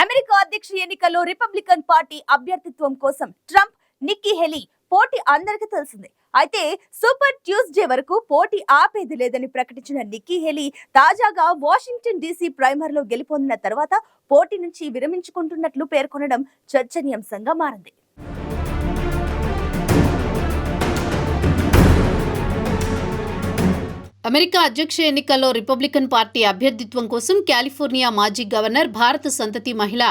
America అధ్యక్ష ఎన్నికల్లో Republican party అభ్యర్థిత్వం కోసం ట్రంప్ నిక్కీ హెలీ పోటీ అందరికీ తెలిసిందే. అయితే సూపర్ ట్యూస్డే వరకు పోటీ ఆపేది లేదని ప్రకటించిన నిక్కీ హెలీ తాజాగా వాషింగ్టన్ డీసీ ప్రైమర్లో గెలుపొందిన తర్వాత పోటీ నుంచి విరమించుకుంటున్నట్లు పేర్కొనడం చర్చనీయాంశంగా మారింది. అమెరికా అధ్యక్ష ఎన్నికల్లో రిపబ్లికన్ పార్టీ అభ్యర్థిత్వం కోసం కాలిఫోర్నియా మాజీ గవర్నర్ భారత సంతతి మహిళ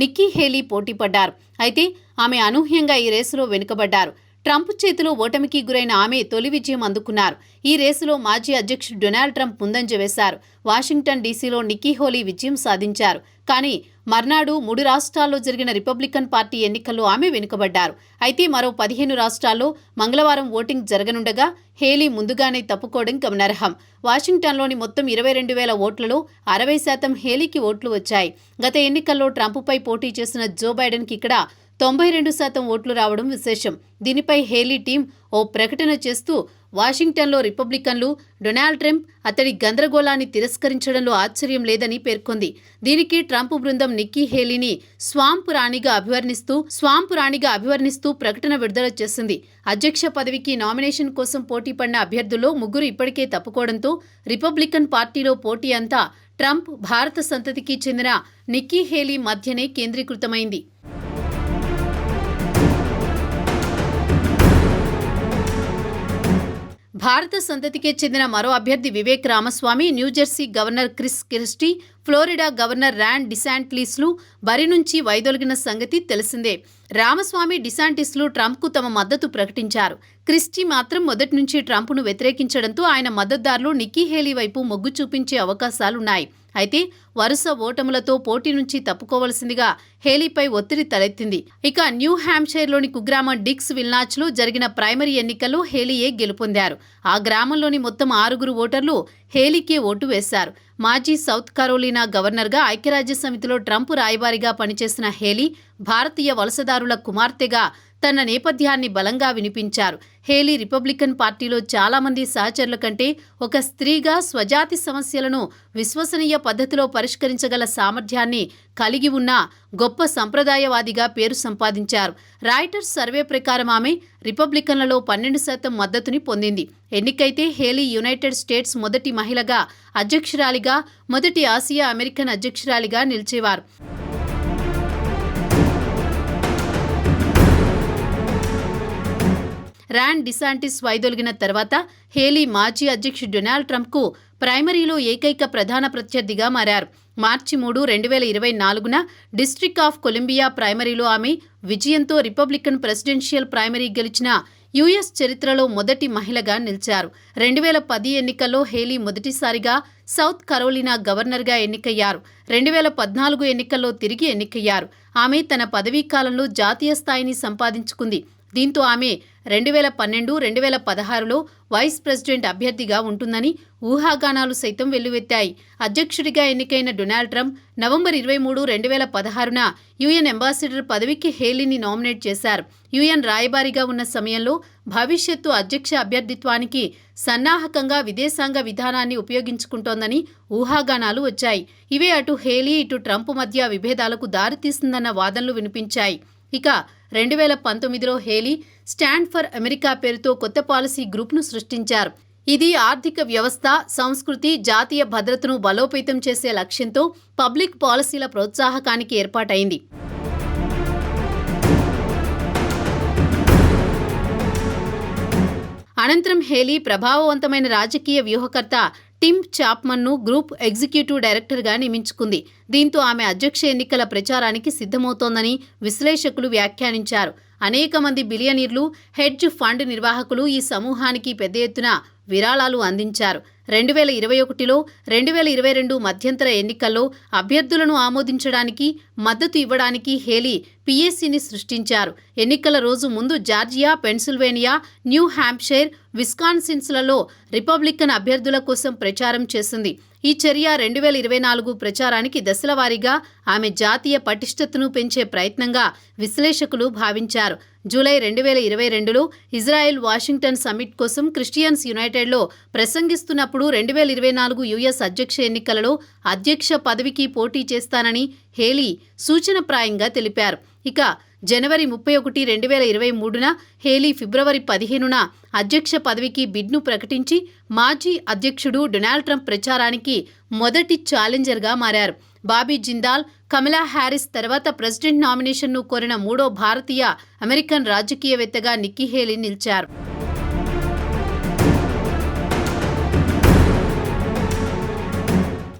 నిక్కీ హేలీ పోటీ పడ్డారు అయితే ఆమె అనూహ్యంగా ఈ రేసులో వెనుకబడ్డారు. ట్రంప్ చేతిలో ఓటమికి గురైన ఆమె తొలి విజయం అందుకున్నారు. ఈ రేసులో మాజీ అధ్యక్షుడు డొనాల్డ్ ట్రంప్ ముందంజ వేశారు. వాషింగ్టన్ డీసీలో నిక్కీ హోలీ విజయం సాధించారు. కానీ మర్నాడు మూడు రాష్ట్రాల్లో జరిగిన రిపబ్లికన్ పార్టీ ఎన్నికల్లో ఆమె వెనుకబడ్డారు. అయితే మరో పదిహేను రాష్ట్రాల్లో మంగళవారం ఓటింగ్ జరగనుండగా హేలీ ముందుగానే తప్పుకోవడం గమనార్హం. వాషింగ్టన్లోని మొత్తం ఇరవై రెండు వేల ఓట్లలో అరవై శాతం హేలీకి ఓట్లు వచ్చాయి. గత ఎన్నికల్లో ట్రంప్పై పోటీ చేసిన జో బైడెన్కి ఇక్కడ తొంభై రెండు శాతం ఓట్లు రావడం విశేషం. దీనిపై హేలీ టీం ఓ ప్రకటన చేస్తూ వాషింగ్టన్లో రిపబ్లికన్లు డొనాల్డ్ ట్రంప్ అతడి గందరగోళాన్ని తిరస్కరించడంలో ఆశ్చర్యం లేదని పేర్కొంది. దీనికి ట్రంప్ బృందం నిక్కీ హేలీని స్వాంప్ రాణిగా అభివర్ణిస్తూ స్వాంప్ రాణిగా అభివర్ణిస్తూ ప్రకటన విడుదల చేసింది. అధ్యక్ష పదవికి నామినేషన్ కోసం పోటీ పడిన అభ్యర్థుల్లో ముగ్గురు ఇప్పటికే తప్పుకోవడంతో రిపబ్లికన్ పార్టీలో పోటీ అంతా ట్రంప్ భారత సంతతికి చెందిన నిక్కీ హేలీ మధ్యనే కేంద్రీకృతమైంది. భారత సంతతికే చెందిన మరో అభ్యర్థి Vivek Ramaswamy New Jersey governor Chris Christie Florida governor Ryan డిశాంటిస్లు బరి నుంచి వైదొలిగిన సంగతి తెలిసిందే. రామస్వామి డిశాంటిస్లు ట్రంప్కు తమ మద్దతు ప్రకటించారు. క్రిస్టీ మాత్రం మొదటి నుంచి ట్రంప్ను వ్యతిరేకించడంతో ఆయన మద్దతుదారులు నిక్కీ హేలీ వైపు మొగ్గు చూపించే అవకాశాలున్నాయి. అయితే వరుస ఓటములతో పోటీ నుంచి తప్పుకోవలసిందిగా హేలీపై ఒత్తిడి తలెత్తింది. ఇక న్యూ హ్యాంప్షైర్లోని కుగ్రామం డిక్స్ విల్నాచ్లో జరిగిన ప్రైమరీ ఎన్నికల్లో హేలీయే గెలుపొందారు. ఆ గ్రామంలోని మొత్తం ఆరుగురు ఓటర్లు హేలీకే ఓటు వేశారు. మాజీ సౌత్ కరోలినా గవర్నర్గా ఐక్యరాజ్య సమితిలో ట్రంప్ రాయబారిగా పనిచేసిన హేలీ భారతీయ వలసదారుల కుమార్తెగా తన నేపథ్యాన్ని బలంగా వినిపించారు. హేలీ రిపబ్లికన్ పార్టీలో చాలామంది సహచరుల కంటే ఒక స్త్రీగా స్వజాతి సమస్యలను విశ్వసనీయ పద్ధతిలో పరిష్కరించగల సామర్థ్యాన్ని కలిగి ఉన్న గొప్ప సంప్రదాయవాదిగా పేరు సంపాదించారు. రాయిటర్స్ సర్వే ప్రకారం ఆమె రిపబ్లికన్లలో పన్నెండు శాతం మద్దతుని పొందింది. ఎన్నికైతే హేలీ యునైటెడ్ స్టేట్స్ మొదటి మహిళగా అధ్యక్షురాలిగా మొదటి ఆసియా అమెరికన్ అధ్యక్షురాలిగా నిలిచేవారు. ర్యాన్ డిసాంటిస్ వైదొలిగిన తర్వాత హేలీ మాజీ అధ్యక్షుడు డొనాల్డ్ ట్రంప్కు ప్రైమరీలో ఏకైక ప్రధాన ప్రత్యర్థిగా మారారు. మార్చి మూడు రెండు వేల ఇరవై నాలుగున డిస్ట్రిక్ట్ ఆఫ్ కొలంబియా ప్రైమరీలో ఆమె విజయంతో రిపబ్లికన్ ప్రెసిడెన్షియల్ ప్రైమరీ గెలిచిన యుఎస్ చరిత్రలో మొదటి మహిళగా నిలిచారు. రెండు వేల పది ఎన్నికల్లో హేలీ మొదటిసారిగా సౌత్ కరోలినా గవర్నర్గా ఎన్నికయ్యారు. రెండు వేల పద్నాలుగు ఎన్నికల్లో తిరిగి ఎన్నికయ్యారు. ఆమె తన పదవీ కాలంలో జాతీయ స్థాయిని సంపాదించుకుంది. దీంతో ఆమె రెండు వేల పన్నెండు రెండు వేల పదహారులో వైస్ ప్రెసిడెంట్ అభ్యర్థిగా ఉంటుందని ఊహాగానాలు సైతం వెల్లువెత్తాయి. అధ్యక్షుడిగా ఎన్నికైన డొనాల్డ్ ట్రంప్ నవంబర్ ఇరవై మూడు రెండు వేల పదహారున యుఎన్ అంబాసిడర్ పదవికి హేలీని నామినేట్ చేశారు. యుఎన్ రాయబారిగా ఉన్న సమయంలో భవిష్యత్తు అధ్యక్ష అభ్యర్థిత్వానికి సన్నాహకంగా విదేశాంగ విధానాన్ని ఉపయోగించుకుంటోందని ఊహాగానాలు వచ్చాయి. ఇవే అటు హేలీ ఇటు ట్రంప్ మధ్య విభేదాలకు దారితీస్తుందన్న వాదనలు వినిపించాయి. ఇక రెండు వేల పంతొమ్మిదిలో హేలీ స్టాండ్ ఫర్ అమెరికా పేరుతో కొత్త పాలసీ గ్రూప్ను సృష్టించారు. ఇది ఆర్థిక వ్యవస్థ సంస్కృతి జాతీయ భద్రతను బలోపేతం చేసే లక్ష్యంతో పబ్లిక్ పాలసీల ప్రోత్సాహకానికి ఏర్పాటైంది. అనంతరం హేలీ ప్రభావవంతమైన రాజకీయ వ్యూహకర్త టిమ్ చాప్మన్ను గ్రూప్ ఎగ్జిక్యూటివ్ డైరెక్టర్గా నియమించుకుంది. దీంతో ఆమె అధ్యక్ష ఎన్నికల ప్రచారానికి సిద్ధమవుతోందని విశ్లేషకులు వ్యాఖ్యానించారు. అనేక మంది బిలియనీర్లు హెడ్జ్ ఫండ్ నిర్వాహకులు ఈ సమూహానికి పెద్ద ఎత్తున విరాళాలు అందించారు. రెండు వేల ఇరవై ఒకటిలో రెండు వేల ఇరవై రెండు మధ్యంతర ఎన్నికల్లో అభ్యర్థులను ఆమోదించడానికి మద్దతు ఇవ్వడానికి హేలీ పీఏసీని సృష్టించారు. ఎన్నికల రోజు ముందు జార్జియా పెన్సిల్వేనియా న్యూ హ్యాంప్షైర్ విస్కాన్సిన్స్లలో రిపబ్లికన్ అభ్యర్థుల కోసం ప్రచారం చేసింది. ఈ చర్య రెండు వేల ఇరవై నాలుగు ప్రచారానికి దశలవారీగా ఆమె జాతీయ పటిష్టతను పెంచే ప్రయత్నంగా విశ్లేషకులు భావించారు. జూలై రెండు వేల ఇరవై రెండులో ఇజ్రాయెల్ వాషింగ్టన్ సమ్మిట్ కోసం క్రిస్టియన్స్ యునైటెడ్లో ప్రసంగిస్తున్నప్పుడు రెండు వేల ఇరవై నాలుగు యుఎస్ అధ్యక్ష ఎన్నికలలో అధ్యక్ష పదవికి పోటీ చేస్తానని హేలీ సూచనప్రాయంగా తెలిపారు. ఇక జనవరి ముప్పై ఒకటి రెండు వేల ఇరవై మూడున హేలీ ఫిబ్రవరి పదిహేనున అధ్యక్ష పదవికి బిడ్ను ప్రకటించి మాజీ అధ్యక్షుడు డొనాల్డ్ ట్రంప్ ప్రచారానికి మొదటి ఛాలెంజర్గా మారారు. బాబీ జిందాల్ కమలా హ్యారిస్ తర్వాత ప్రెసిడెంట్ నామినేషన్ను కోరిన మూడో భారతీయ అమెరికన్ రాజకీయవేత్తగా నిక్కీ హేలీ నిలిచారు.